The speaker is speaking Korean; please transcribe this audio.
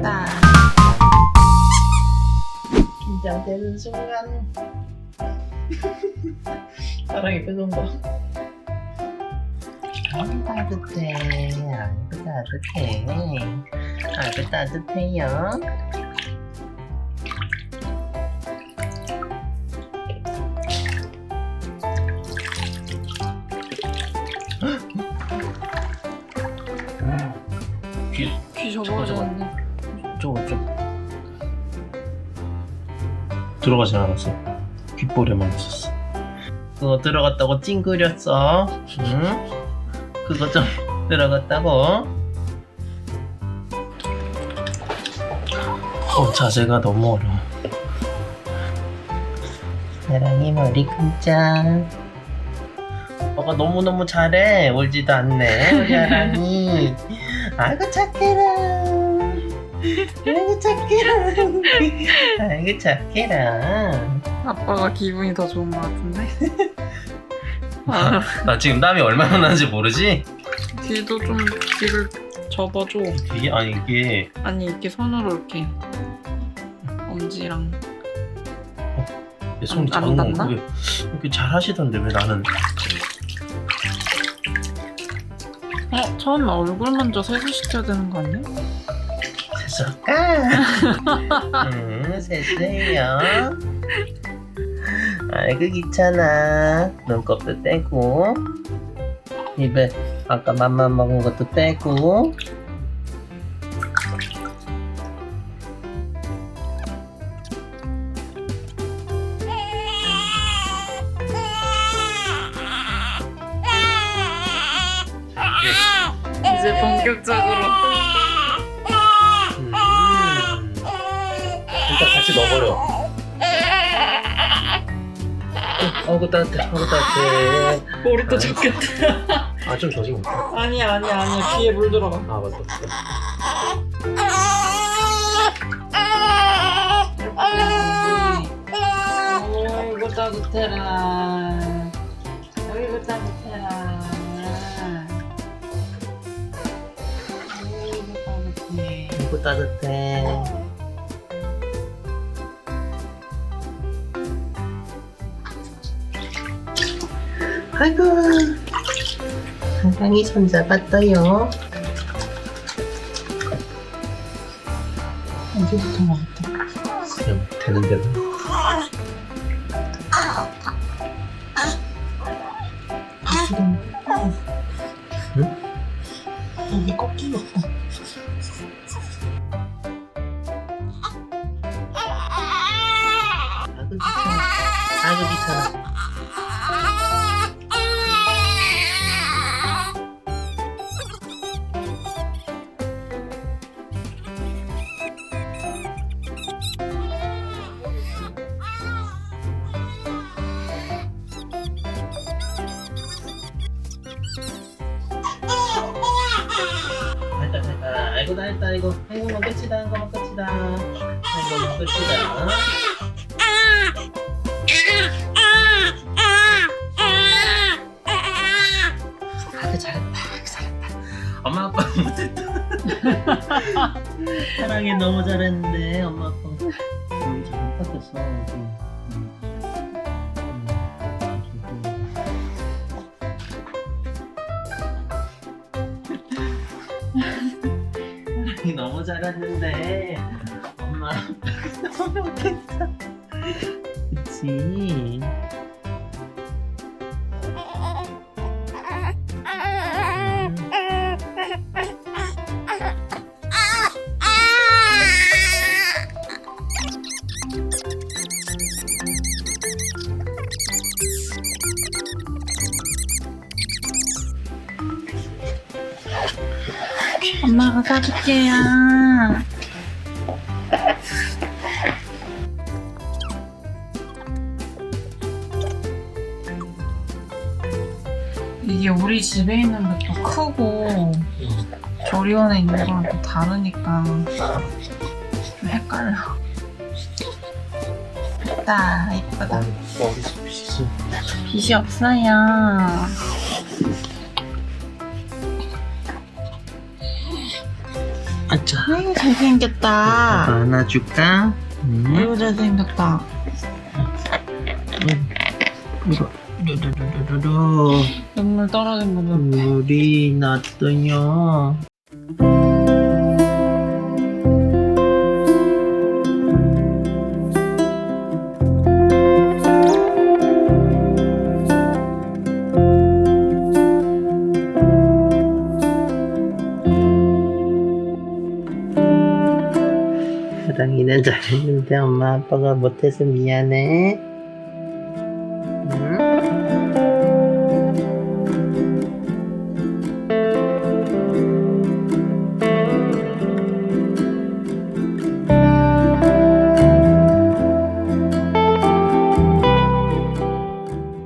나 긴장되는 순간. 사랑의 표정 봐. 아이고 따뜻해. 아이고 따뜻해. 아이고 따뜻해요 접어졌네. 저거. 좀 들어가지 않았어? 귓볼에만 있었어. 그거 들어갔다고 찡그렸어? 응? 그거 좀 들어갔다고? 어 자세가 너무 어려워. 사랑이 머리 끈짝. 오빠가 너무너무 잘해. 울지도 않네. 아랑이. 아이고 착해라 아이고 착해라 아이고 착해라 아빠가 기분이 더 좋은 것 같은데? 아, 나 지금 땀이 얼마나 나는지 모르지? 귀도 좀 귀를 접어줘. 이게 아니 이게 아니 이렇게 손으로 이렇게 엄지랑 내 손이 안- 안 작은 닿나? 그게 이렇게 잘 하시던데 왜 나는 어 처음에 얼굴 먼저 세수시켜야 되는 거 아니야? 세수할까? 응 세수해요. 아이고 귀찮아. 눈곱도 떼고. 입에 아까 맘만 먹은 것도 떼고. 이제 본격적으로 넣어버려. 어구 따뜻해, 어구 따뜻해. 머리도 아이. 좋겠다. 아 좀 젖은 것 같아. 아니야 아니야 아니야 귀에 물 들어가. 아 맞다. 맞다. 어이구 따뜻해라. 어이구 따뜻해라. 어이구 따뜻해. 아이고 따뜻해. 아이고 한강이 손잡았어요. 언제부터 먹었다? 그냥 되는 대로. 응? 아이고 나 했다. 이거 뭐 끝이다. 뭐 끝이다. 뭐 끝이다. 아그 잘했다 아그 잘했다. 엄마 아빠 못했다. 사랑이 너무 잘했는데 엄마 아빠. 너무 잘 못했어 너무 잘했는데. 엄마. 너무 못했어. 그치 엄마가 사줄게요. 이게 우리 집에 있는 게또 크고 조리원에 있는 거랑 또 다르니까 좀 헷갈려. 됐다, 이쁘다. 머리숱이 빚이 없어요. 아차. 아이고 잘생겼다. 안아줄까? 응? 아이고 잘생겼다. 이거 루루루루루 눈물 떨어진 거 봐. 물이 났더냐 사랑이는 잘했는데 엄마 아빠가 못해서 미안해